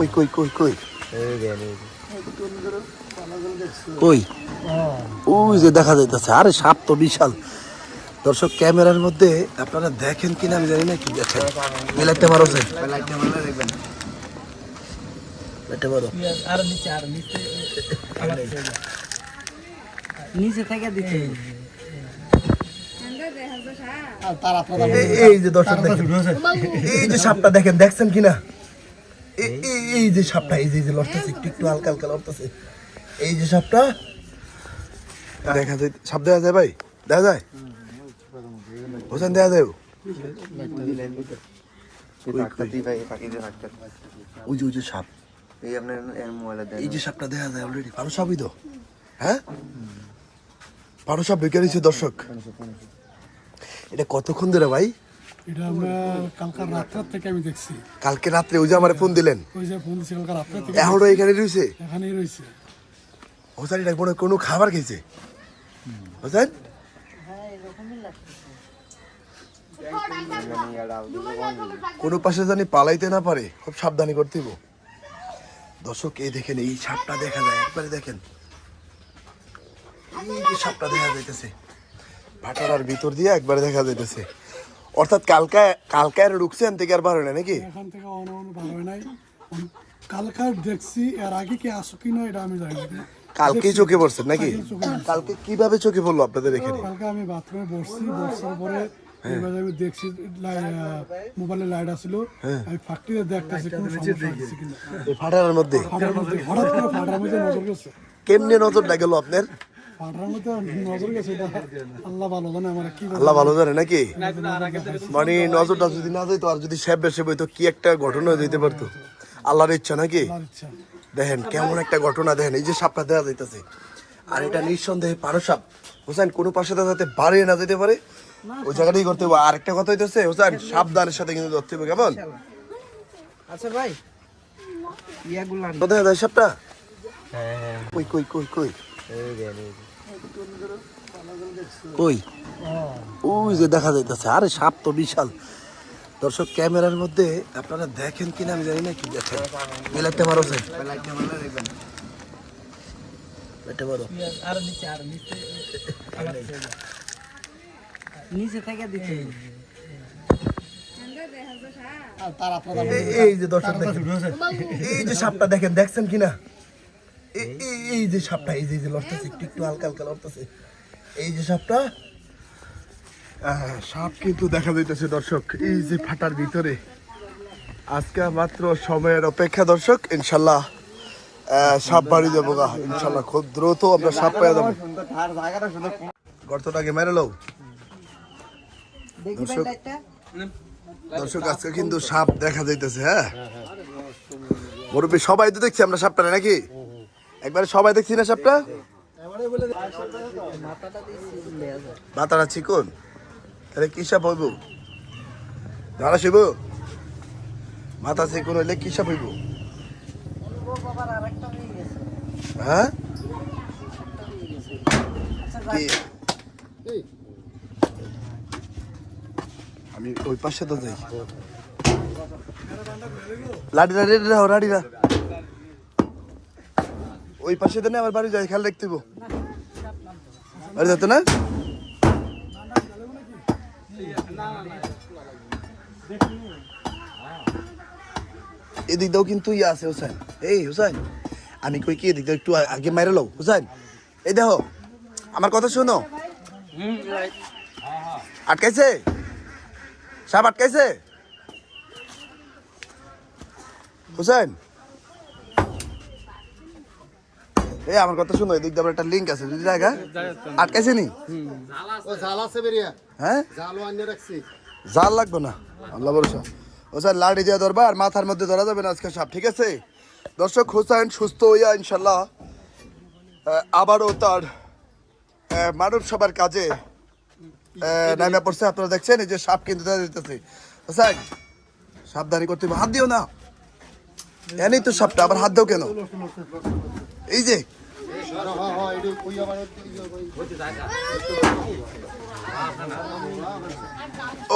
কই কই কই কই? কই? ওই যে দেখা যাইতেছে আরে সাপ তো বিশাল। দর্শক ক্যামেরার মধ্যে আপনারা দেখেন কিনা আমি জানি না কি দেখেন মিলাইতে পারো যে। নিচে থেকে এই- এই যে দর্শক দেখেন এই যে সাপটা দেখেন দেখছেন কিনা? এই- এই- এই যে সাপটা এই যে এই যে লড়তেছে একটু একটু হালকা হালকা লড়তেছে। এই যে সাপটা। দেখা যায় সাপ দেখা যায় ভাই? দেখা যায়? হোসেন দেখা যায় ওই যে ওই যে সাপ। এই যে সাপটা দেখা যায় অলরেডি পারো সাপই তো। হ্যাঁ? পারো সাপ বেকার দর্শক। এটা কতক্ষণ ধরে ভাই? এটা আমরা কালকার রাত্রার থেকে আমি দেখছি। কালকে রাত্রে ওই যে আমার ফোন দিলেন? ওই যে ফোন দিচ্ছি কালকার রাত্রার থেকে। এখনও এখানে রয়েছে? এখানেই রয়েছে। হোসেন এটা কোনো কোনো খাবার খেয়েছে? হোসেন? কোনো পাশে জানি পালাইতে না পারে খুব সাবধানী করতে দর্শক এই দেখেন এই সাপটা দেখা যায় একবারে দেখেন। এই যে সাপটা দেখা যাইতেছে। ভাটারার ভিতর দিয়ে একবারে দেখা যাইতেছে। অর্থাৎ কালকা কালকায় ঢুকছে এন থেকে আর বার হয় না নাকি? এখান থেকে অন অন ভালো হয় নাই। কালকার দেখছি এর আগে কি আসো কি না এটা আমি জানি না। কালকেই চোখে পড়ছেন নাকি। কালকে কীভাবে চোখে পড়ল আপনাদের এখানে? কালকে আমি বাথরুমে বসছি বসার পরে এবার আমি দেখছি মোবাইলে লাইট আসছিল আমি ফাঁকটিতে দেখতেছি কোনো সমস্যা হচ্ছে কিনা। ফাটার মধ্যে? ফাটার মধ্যে হঠাৎ করে ফাটার মধ্যে নজর গেছে কেমনে নজরটা গেল আপনার? ফাটার মধ্যে নজর গেছে এটা আল্লাহ ভালো জানে কি বলব। আল্লাহ ভালো জানে নাকি? মানে নজরটা যদি না যেত আর যদি স্যাপ বেসে বইতো কি একটা ঘটনা হয়ে যেতে পারতো? আল্লাহর ইচ্ছা নাকি? আল্লাহর দেখেন কেমন একটা ঘটনা দেখেন এই যে সাপটা দেওয়া যাইতেছে। আর এটা নিঃসন্দেহে পারো সাপ। হোসেন কোনো পাশে যাতে বাড়িয়ে না যেতে পারে? ওই জায়গাটাই করতে হবে। আর একটা কথা হইতেছে হোসেন সাবধানের সাথে কিন্তু ধরতে হবে কেমন? আচ্ছা ভাই ইয়াগুলা কোথায় যায় সাপটা? কই কই কই কই? কই? ওই যে দেখা যাইতেছে আরে সাপ তো বিশাল। দর্শক ক্যামেরার মধ্যে আপনারা দেখেন কিনা আমি জানি না কি দেখেন। নিচে থেকে দিতে এই- এই যে দর্শক দেখেন। এই যে সাপটা দেখেন দেখছেন কিনা? এই- এই- যে সাপটা এই যে যে লড়তেছে একটু একটু হালকা হালকা লড়তেছে। এই যে সাপটা সাপ কিন্তু দেখা যাইতেছে দর্শক এই যে ফাটার ভিতরে। আজকে মাত্র সময়ের অপেক্ষা দর্শক ইনশাল্লাহ সাপ বাড়ি যাব গা। ইনশাল্লাহ খুব দ্রুত আমরা সাপ পেয়ে যাব। গর্তটাকে মেরে লও। দর্শক- দর্শক আজকে কিন্তু সাপ দেখা যাইতেছে হ্যাঁ? মুরব্বী সবাই তো দেখছি আমরা সাপটা নাকি? একবারে সবাই দেখছি না সাপটা? মাথাটা চিকন। তাহলে কি সাপ হইব? দাঁড়া শিব মাথা চিকন হইলে কি সাপ হইব? হয়ে? আমি ওই পাশে তো যাই। লাডিরা রেডি রাখো লাডিরা ওই পাশে তো না আমার বাড়ি যাই খেয়াল হইবো। বাড়ি যেত না? এদিক দাও কিন্তু ইয়ে আছে হুসাইন। এই হুসাইন আমি কই কি এদিক দাও একটু আগে মাইরে লও হুসাইন। এই দেখো আমার কথা শোনো। আটকাইছে? সাপ আটকাইছে? হুসাইন এই আমার কথা শোনো এদিক দিয়ে একটা লিঙ্ক আছে যদি জায়গা আটকাইছে নি জাল হ্যাঁ? জাল লাগবে না আল্লাহ ভরসা। ও স্যার লাড়ি দিয়ে ধরবা আর মাথার মধ্যে ধরা যাবে না আজকে সাপ ঠিক আছে? দর্শক হোসেন সুস্থ হইয়া ইনশাল্লাহ আবারও তার মানব সবার কাজে নামে পড়ছে। আপনারা দেখছেন এই যে সাপ কিন্তু দিতেছে। হোসেন সাবধানি করতে হবে। হাত দিও না। এনেই তো সাপটা আবার হাত দাও কেন? এই যে।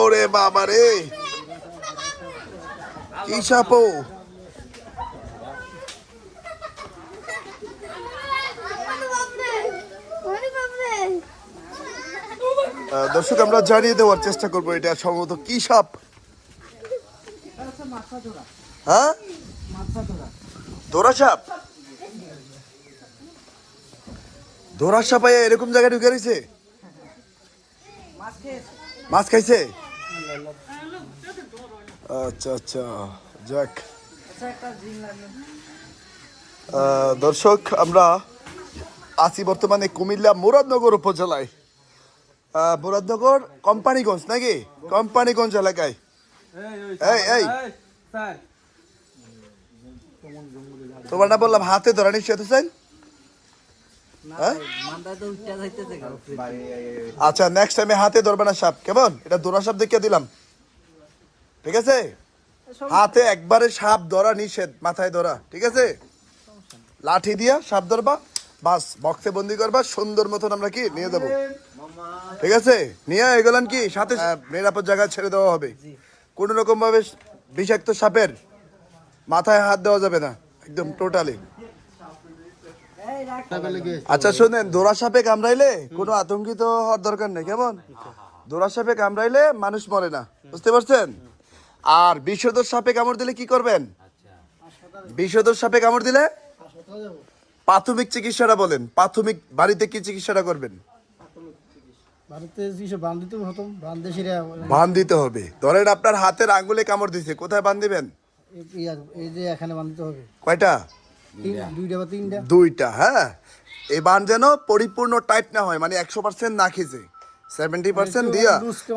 ওরে বাবা রে। কি সাপ? দর্শক, আমরা জানিয়ে দেওয়ার চেষ্টা করব এটা সম্ভবত কি সাপ? হ্যাঁ? দোরা সাপ? দোরা সাপ আইয়া এরকম জায়গায় ঢুকে রয়েছে মাছ খাইছে? আচ্ছা আচ্ছা যাক। দর্শক আমরা আছি বর্তমানে কুমিল্লা মুরাদনগর উপজেলায়। আহ, মুরাদনগর কোম্পানিগঞ্জ নাকি? কোম্পানিগঞ্জ এলাকায়। এই। এই স্যার। তোমার না বললাম হাতে ধরা নিশ্চয় হোসেন হ্যাঁ? আচ্ছা নেক্সট টাইমে হাতে ধরবে না সাপ কেমন? এটা দোরা সাপ দেখিয়ে দিলাম। ঠিক আছে? হাতে একবারে সাপ ধরা নিষেধ মাথায় ধরা ঠিক আছে? লাঠি দিয়া সাপ ধরবা বাস বক্সে বন্দি করবা সুন্দর মতন আমরা কি নিয়ে দেবো ঠিক আছে? নিয়ে এগুলান কি? সাথে আহ, নিরাপদ জায়গায় ছেড়ে দেওয়া হবে। কোনো রকম ভাবে বিষাক্ত সাপের মাথায় হাত দেওয়া যাবে না। একদম টোটালি আচ্ছা শোনেন দোরা সাপে কামড়াইলে কোনো আতঙ্কিত হওয়ার দরকার নেই কেমন? দোরা সাপে কামড়াইলে মানুষ মরে না বুঝতে পারছেন? আর বিষধর সাপে কামড় দিলে কি করবেন? বিষধর সাপে কামড় দিলে প্রাথমিক চিকিৎসাটা বলেন প্রাথমিক বাড়িতে কি চিকিৎসাটা করবেন? বান দিতে হবে। ধরেন আপনার হাতের আঙ্গুলে কামড় দিছে কোথায় বান দিবেন এই যে এখানে বান হবে। কয়টা? দুইটা বা তিনটা? দুইটা হ্যাঁ। এই বান যেন পরিপূর্ণ টাইট না হয় মানে একশো পার্সেন্ট না খিজে। সেভেন্টি পার্সেন্ট দিয়া।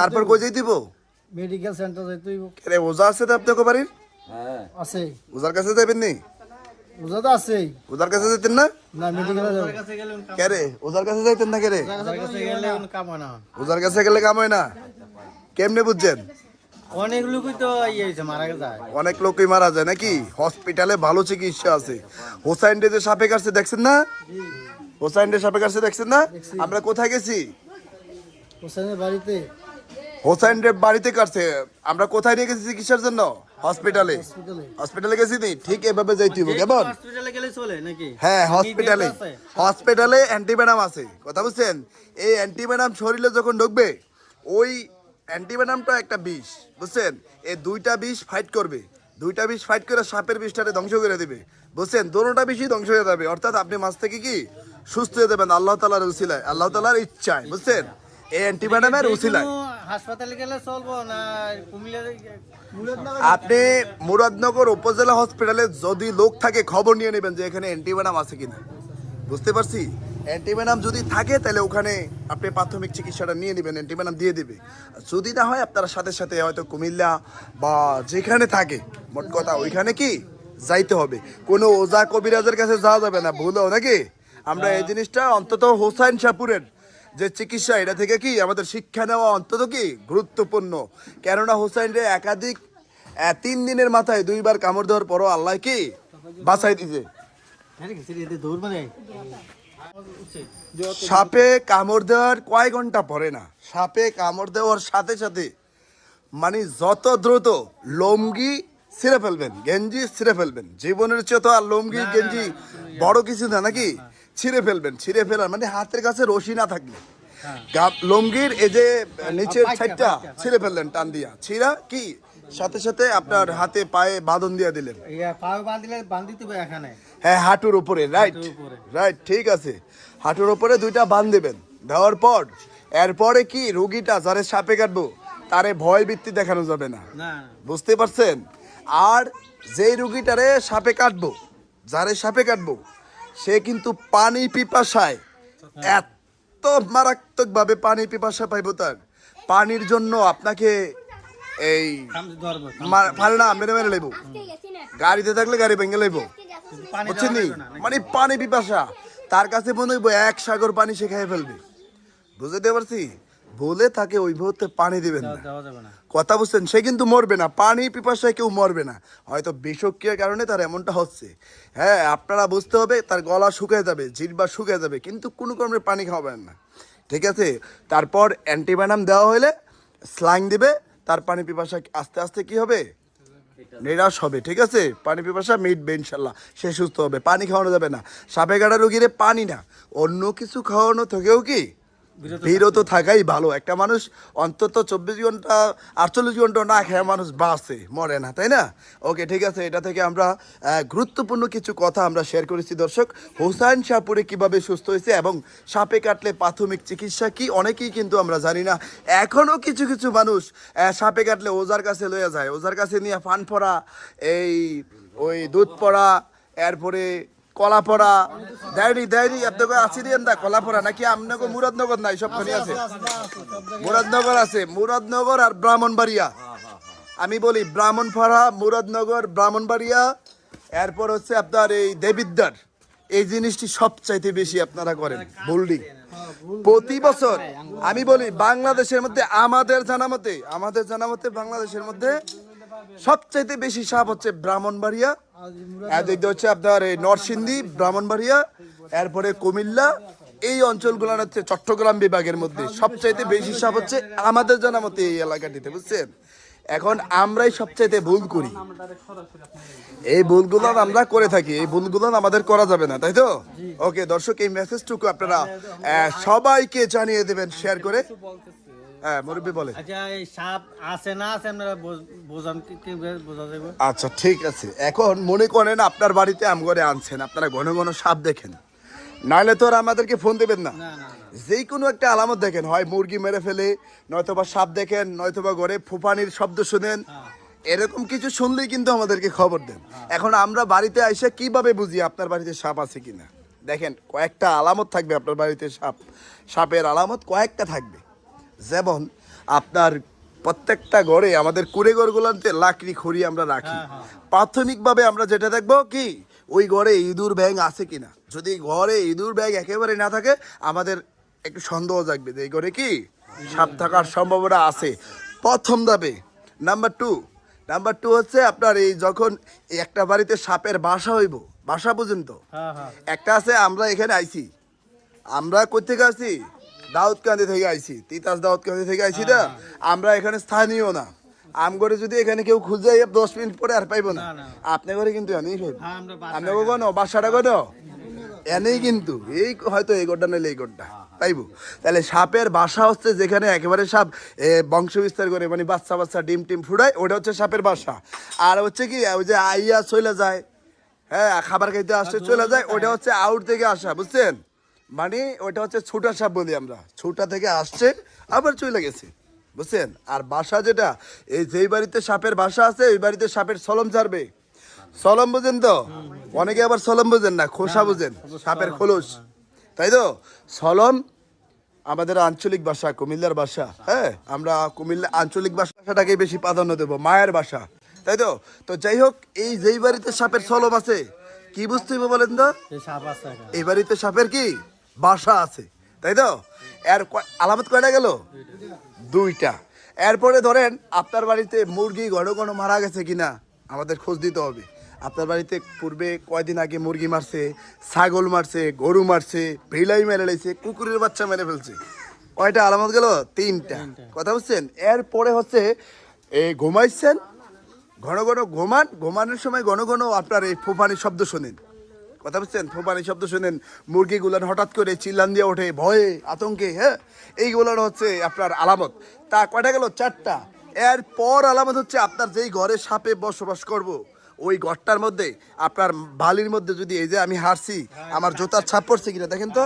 তারপর গজেই দিব? মেডিকেল সেন্টার যাইতে হইব। রে ওজা আছে তো আপনাকে বাড়ির? আছে। ওজার কাছে যাবেন নি? বুঝা তো আছেই ওজার কাছে না? না মেডিকেলে যাব। কে ওজার কাছে যাইতেন না কে রে? কাম হয় না। ওজার কাছে গেলে কাম হয় না? কেমনে বুঝছেন? অনেক লোকই তো মারা যায়। অনেক লোকই মারা যায় নাকি? হসপিটালে ভালো চিকিৎসা আছে। হোসাইন ডে যে সাপে কাটছে দেখছেন না? হোসাইন ডে সাপে কাটছে দেখছেন না? আমরা কোথায় গেছি? বাড়িতে। হোসাইন ডে বাড়িতে কাটছে। আমরা কোথায় নিয়ে গেছি চিকিৎসার জন্য? হসপিটালে। হসপিটালে। হসপিটালে গেছি নি? ঠিক এভাবে যাইতে হবে কেমন? হসপিটালে গেলে চলে নাকি? হ্যাঁ হসপিটালে। হসপিটালে অ্যান্টিভেনাম আছে। কথা বুঝছেন? এই অ্যান্টিভেনাম শরীরে যখন ঢুকবে ওই অ্যান্টিভেনামটা একটা বিষ বুঝছেন? এই দুইটা বিষ ফাইট করবে। দুইটা বিষ ফাইট করে সাপের বিষটাকে ধ্বংস করে দিবে। বুঝছেন? দোনোটা বিষই ধ্বংস হয়ে যাবে। অর্থাৎ আপনি মাছ থেকে কি? সুস্থ হয়ে যাবেন আল্লাহ তালার উসিলায় আল্লাহ তালার ইচ্ছায় বুঝছেন? এই অ্যান্টিভেনামের উসিলায়। হাসপাতালে গেলে চলবো না আপনি মুরাদনগর উপজেলা হসপিটালে যদি লোক থাকে খবর নিয়ে নেবেন যে এখানে অ্যান্টিভেনাম আছে কিনা। বুঝতে পারছি? অ্যান্টিভেনাম যদি থাকে তাহলে ওখানে আপনি প্রাথমিক চিকিৎসাটা নিয়ে নেবেন অ্যান্টিভেনাম দিয়ে দেবে। যদি না হয় আপনারা সাথে সাথে হয়তো কুমিল্লা বা যেখানে থাকে মোট কথা ওইখানে কি যাইতে হবে। কোনো ওজা কবিরাজের কাছে যাওয়া যাবে না ভুলেও নাকি? আমরা এই জিনিসটা অন্তত হোসাইন শাহপুরের যে চিকিৎসা এটা থেকে কি আমাদের শিক্ষা নেওয়া অন্তত কি গুরুত্বপূর্ণ? কেননা হোসাইন রে একাধিক তিন দিনের মাথায় দুইবার কামড় দেওয়ার পরও আল্লাহ কি বাঁচাই দিছে। মানে সাপে কামড় দেওয়ার কয় ঘণ্টা পরে না? সাপে কামড় দেওয়ার সাথে সাথে মানে যত দ্রুত লমগি ছিঁড়ে ফেলবেন গেঞ্জি ছিঁড়ে ফেলবেন জীবনের চেয়ে তো আর লমগি গেঞ্জি বড় কিছু না নাকি? ছিঁড়ে ফেলবেন ছিঁড়ে ফেলার মানে হাতের কাছে রশি না থাকলে। গা- লুঙ্গির এই যে নিচের সাইডটা ছিঁড়ে ফেললেন টান দিয়া। ছিঁড়া কি? সাথে সাথে আপনার হাতে পায়ে বাঁধন দিয়ে দিলেন। বাঁধিলে বাঁধিতে হবে এখানে। হ্যাঁ হাঁটুর উপরে রাইট রাইট ঠিক আছে। হাঁটুর উপরে দুইটা বান দেবেন। দেওয়ার পর এরপরে কি রুগীটা যারে সাপে কাটবো তারে ভয় বৃত্তি দেখানো যাবে না না। বুঝতে পারছেন? আর যেই রুগীটারে সাপে কাটবো যারে সাপে কাটবো সে কিন্তু পানি পিপাসায় এত মারাত্মকভাবে পানি পিপাসা পাইবো তার। পানির জন্য আপনাকে এই পারে না মেরে মেরে লেবো গাড়িতে থাকলে গাড়ি ভেঙে লেবো বুঝছেন মানে পানি পিপাসা। তার কাছে মনে হইব এক সাগর পানি সে খেয়ে ফেলবে। বুঝতে পারছি? বলে তাকে ওই মুহূর্তে পানি দিবেন না। কথা বুঝছেন? সে কিন্তু মরবে না। পানি পিপাসায় কেউ মরবে না। হয়তো বিষক্রিয়ার কারণে তার এমনটা হচ্ছে। হ্যাঁ আপনারা বুঝতে হবে তার গলা শুকিয়ে যাবে জিরবা শুকিয়ে যাবে কিন্তু কোনো কারণে পানি খাওয়াবেন না। ঠিক আছে? তারপর অ্যান্টিবায়োনাম দেওয়া হলে স্লাইং দিবে তার পানি পিপাসা আস্তে আস্তে কি হবে? নিরাশ হবে, ঠিক আছে? পানি পিপাসা মিটবে ইনশাল্লাহ, সে সুস্থ হবে, পানি খাওয়ানো যাবে না। সাপে কাটা রুগীরে পানি না, অন্য কিছু খাওয়ানো থেকেও কি বিরত থাকাই ভালো। একটা মানুষ অন্তত চব্বিশ ঘণ্টা আটচল্লিশ ঘণ্টা না খেয়ে মানুষ বাঁচে মরে না তাই না? ওকে ঠিক আছে এটা থেকে আমরা গুরুত্বপূর্ণ কিছু কথা আমরা শেয়ার করেছি দর্শক। হোসাইন শাহপুরে কীভাবে সুস্থ হয়েছে এবং সাপে কাটলে প্রাথমিক চিকিৎসা কি অনেকেই কিন্তু আমরা জানি না। এখনও কিছু কিছু মানুষ সাপে কাটলে ওজার কাছে লয়ে যায়। ওজার কাছে নিয়ে ফান পড়া এই ওই দুধ পড়া এরপরে কলা পড়া দেয়নি দেয়নি আপনাকে আছে দিয়েন দা কলা পড়া নাকি আপনাকে মুরাদনগর নাই সবখানে আছে? মুরাদনগর আছে, মুরাদনগর আর ব্রাহ্মণবাড়িয়া। আমি বলি ব্রাহ্মণপাড়া, মুরাদনগর, ব্রাহ্মণবাড়িয়া, এরপর হচ্ছে আপনার এই দেবিদ্দার এই জিনিসটি সবচাইতে বেশি আপনারা করেন, বোল্ডিং। প্রতি বছর আমি বলি বাংলাদেশের মধ্যে, আমাদের জানা মতে, আমাদের জানা মতে বাংলাদেশের মধ্যে সবচাইতে বেশি সাপ হচ্ছে ব্রাহ্মণবাড়িয়া। দিয়ে হচ্ছে আপনার এই নরসিংদী ব্রাহ্মণবাড়িয়া এরপরে কুমিল্লা এই অঞ্চলগুলো হচ্ছে চট্টগ্রাম বিভাগের মধ্যে সবচাইতে বেশি সাপ হচ্ছে আমাদের জানা মতে এই এলাকাটিতে বুঝছেন? এখন আমরাই সবচাইতে ভুল করি। এই ভুলগুলো আমরা করে থাকি এই ভুলগুলো আমাদের করা যাবে না তাই তো? ওকে দর্শক এই মেসেজটুকু আপনারা সবাইকে জানিয়ে দেবেন শেয়ার করে। হ্যাঁ মুরব্বী বলে আচ্ছা এই সাপ আছে না আছে আপনারা বোঝান কি কি বোঝা যাবে? আচ্ছা ঠিক আছে। এখন মনে করেন আপনার বাড়িতে আম করে আনছেন আপনারা ঘন ঘন সাপ দেখেন। নাহলে তো আর আমাদেরকে ফোন দেবেন না। যেই কোনো একটা আলামত দেখেন হয় মুরগি মেরে ফেলে নয়তোবা সাপ দেখেন নয়তোবা ঘরে ফুপানির শব্দ শুনেন এরকম কিছু শুনলেই কিন্তু আমাদেরকে খবর দেন। এখন আমরা বাড়িতে এসে কীভাবে বুঝি আপনার বাড়িতে সাপ আছে কিনা? দেখেন কয়েকটা আলামত থাকবে আপনার বাড়িতে সাপ। সাপের আলামত কয়েকটা থাকবে। যেমন আপনার প্রত্যেকটা ঘরে আমাদের কুড়ে ঘরগুলোতে লাকড়ি খড়ি আমরা রাখি। প্রাথমিকভাবে আমরা যেটা দেখব কি ওই ঘরে ইঁদুর ব্যাং আছে কিনা। যদি ঘরে ইঁদুর ব্যাং একেবারে না থাকে আমাদের একটু সন্দেহ জাগবে যে এই ঘরে কি সাপ থাকার সম্ভাবনা আছে। প্রথম ধাপে নাম্বার টু নাম্বার টু হচ্ছে আপনার এই যখন একটা বাড়িতে সাপের বাসা হইব বাসা বুঝেন তো হ্যাঁ হ্যাঁ। একটা আছে আমরা এখানে আইছি। আমরা কই থেকে আসছি? দাউদকান্দি থেকে আইছি তিতাস দাউদকান্দি থেকে আইছি না? আমরা এখানে স্থানীয় না। আমগরে যদি এখানে কেউ খুঁজে দশ মিনিট পরে আর পাইবো না। আপনি করে কিন্তু এনেই পাইব হ্যাঁ, আপনি কোনো বাসাটা কোনো? এনেই কিন্তু। এই হয়তো এই গোড্ডা নইলে এই গোড্ডা। পাইবো। তাহলে সাপের বাসা হচ্ছে যেখানে একেবারে সাপ বংশ বিস্তার করে মানে বাচ্চা বাচ্চা ডিম টিম ফুটায় ওটা হচ্ছে সাপের বাসা। আর হচ্ছে কি ওই যে আইয়া চলে যায় হ্যাঁ খাবার খাইতে আসছে চলে যায় ওটা হচ্ছে আউট থেকে আসা বুঝছেন? মানে ওটা হচ্ছে ছোটা সাপ বলি আমরা। ছোটা থেকে আসছে আবার চলে গেছে। বুঝছেন? আর বাসা যেটা এই যেই বাড়িতে সাপের বাসা আছে ওই বাড়িতে সাপের সলম ছাড়বে সলম বুঝেন তো? অনেকে আবার সলম বুঝেন না খোসা বুঝেন সাপের খোলস। তাই তো? সলম আমাদের আঞ্চলিক ভাষা কুমিল্লার ভাষা। হ্যাঁ আমরা কুমিল্লা আঞ্চলিক ভাষাটাকে বেশি প্রাধান্য দেবো মায়ের ভাষা। তাই তো? তো যাই হোক এই যেই বাড়িতে সাপের সলম আছে কি বুঝতে হবে বলেন তো। এই বাড়িতে সাপের কি? বাসা আছে তাই তো? এর কয়- আলামত কয়টা গেল? দুইটা। এরপরে ধরেন আপনার বাড়িতে মুরগি ঘন ঘন মারা গেছে কিনা আমাদের খোঁজ দিতে হবে। আপনার বাড়িতে পূর্বে কয়দিন আগে মুরগি মারছে ছাগল মারছে গরু মারছে ভিলাই মেরে লেছে কুকুরের বাচ্চা মেরে ফেলছে। কয়টা আলামত গেল? তিনটা। কথা বুঝছেন? এরপরে হচ্ছে এই ঘুমাইছেন ঘন ঘন ঘুমান ঘুমানোর সময় ঘন ঘন আপনার এই ফুফানির শব্দ শোনেন। কথা বুঝছেন? ফোপানি শব্দ শুনেন, মুরগিগুলান হঠাৎ করে চিল্লান দিয়ে ওঠে, ভয়ে, আতঙ্কে হ্যাঁ? এইগুলোর হচ্ছে আপনার আলামত। তা কয়টা গেল? চারটা। এর পর আলামত হচ্ছে আপনার যেই ঘরে সাপে বসবাস করব, ওই ঘরটার মধ্যে আপনার বালির মধ্যে যদি এই যে আমি হারছি, আমার জোতার ছাপ পড়ছে কিনা, দেখেন তো?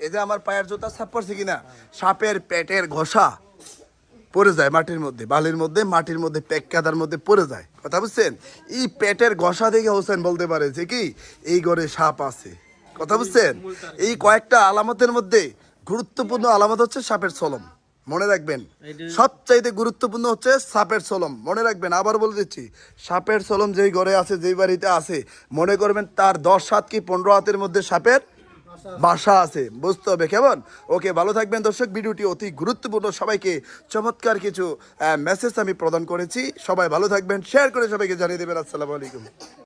এই যে আমার পায়ের জোতার ছাপ পড়ছে কিনা? সাপের পেটের ঘষা। পড়ে যায় মাটির মধ্যে, বালির মধ্যে, মাটির মধ্যে প্যাক কাদার মধ্যে পড়ে যায়। কথা বুঝছেন? এই পেটের ঘষা দেখে হোসেন বলতে পারে যে কি, এই ঘরে সাপ আছে। কথা বুঝছেন? এই কয়েকটা আলামতের মধ্যে গুরুত্বপূর্ণ আলামত হচ্ছে সাপের সলম। মনে রাখবেন। সবচাইতে গুরুত্বপূর্ণ হচ্ছে সাপের সলম। মনে রাখবেন, আবার বলে দিচ্ছি, সাপের সলম যেই ঘরে আছে, যেই বাড়িতে আছে, মনে করবেন তার দশ হাত কি পনেরো হাতের মধ্যে সাপের বাসা আছে, বুঝতে হবে, কেমন? ওকে, ভালো থাকবেন দর্শক, ভিডিওটি অতি গুরুত্বপূর্ণ। সবাইকে চমৎকার কিছু মেসেজ আমি প্রদান করেছি। সবাই ভালো থাকবেন শেয়ার করে সবাইকে জানিয়ে দেবেন। আসসালামু আলাইকুম।